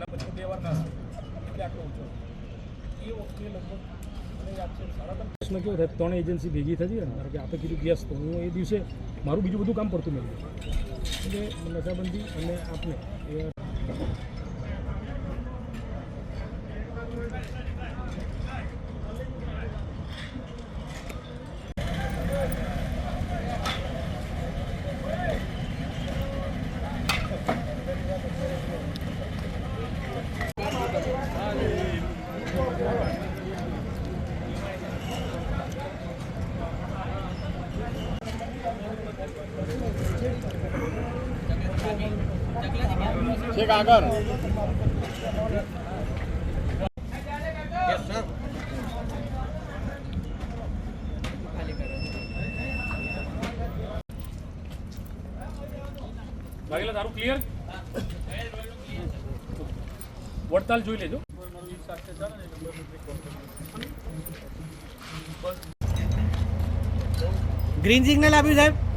એના પછી બે વાર નાસ્તો. એટલે આટલો ઊંચો એ વખતે લગભગ ત્રણ એજન્સી ભેગી થતી ને કારણ કે આપણે કીધું ગેસ તો હું એ દિવસે મારું બીજું બધું કામ પડતું મળ્યું એટલે નશાબંધી અને આપને એ છેક આગળ વાઘેલા તારું ક્લિયર વડતાલ જોઈ લેજો. ગ્રીન સિગ્નલ આપ્યું સાહેબ?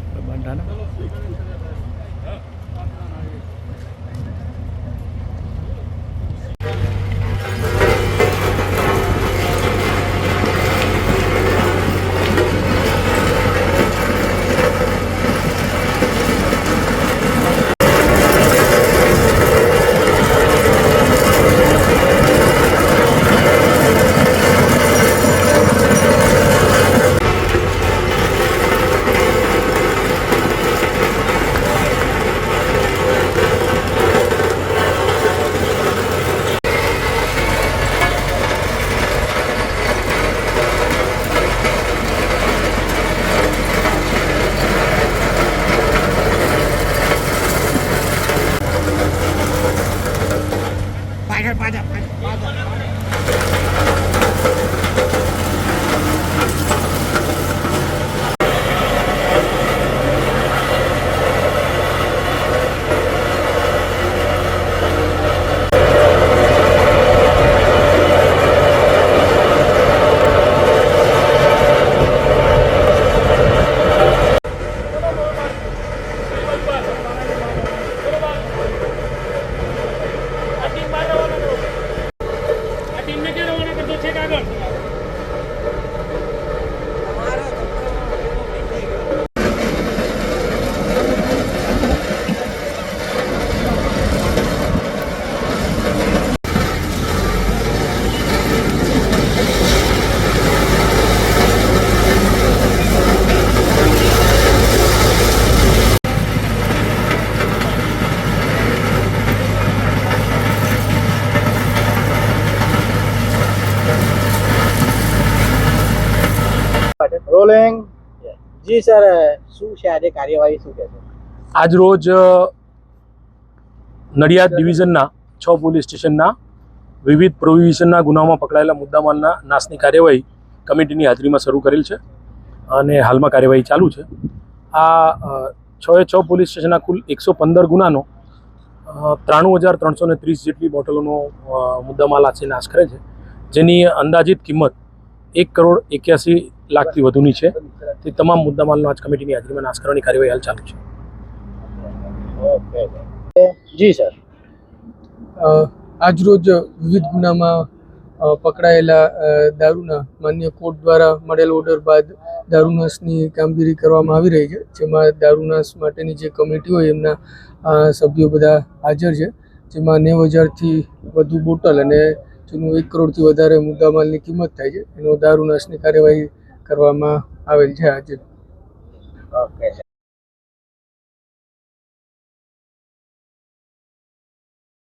pada pada pada રોલિંગ જી સર શું છે આજે કાર્યવાહી શું છે? આજ રોજ નડિયાદ ડિવિઝનના છ પોલીસ સ્ટેશનના વિવિધ પ્રોવિઝનના ગુનામાં પકડાયેલા મુદ્દામાલના નાશની કાર્યવાહી કમિટીની હાજરીમાં શરૂ કરેલ છે અને હાલમાં કાર્યવાહી ચાલુ છે. આ છ એ છ પોલીસ સ્ટેશનના કુલ એકસો પંદર ગુનાનો ત્રાણું હજાર ત્રણસો ને ત્રીસ જેટલી બોટલોનો મુદ્દામાલ આજે નાશ કરે છે. જેની અંદાજિત કિંમત એક કરોડ એક્યાસી લાખથી વધુની છે. તે તમામ મુદ્દામાલનો આજ કમિટીની હાજરીમાં નાશ કરવાની કાર્યવાહી હાલ ચાલુ છે. જી સર. આજરોજ વિવિધ ગુનામાં પકડાયેલા દારૂના માન્ય કોર્ટ દ્વારા મળેલ ઓર્ડર બાદ દારૂનાશની કામગીરી કરવામાં આવી રહી છે. જેમાં દારૂનાશ માટેની જે કમિટી હોય એમના સભ્યો બધા હાજર છે. જેમાં નેવ હજારથી વધુ બોટલ અને જેનું એક કરોડથી વધારે મુદ્દામાલની કિંમત થાય છે. એનો દારૂનાશની કાર્યવાહી કરવામાં આવેલ છે આજે. ઓકે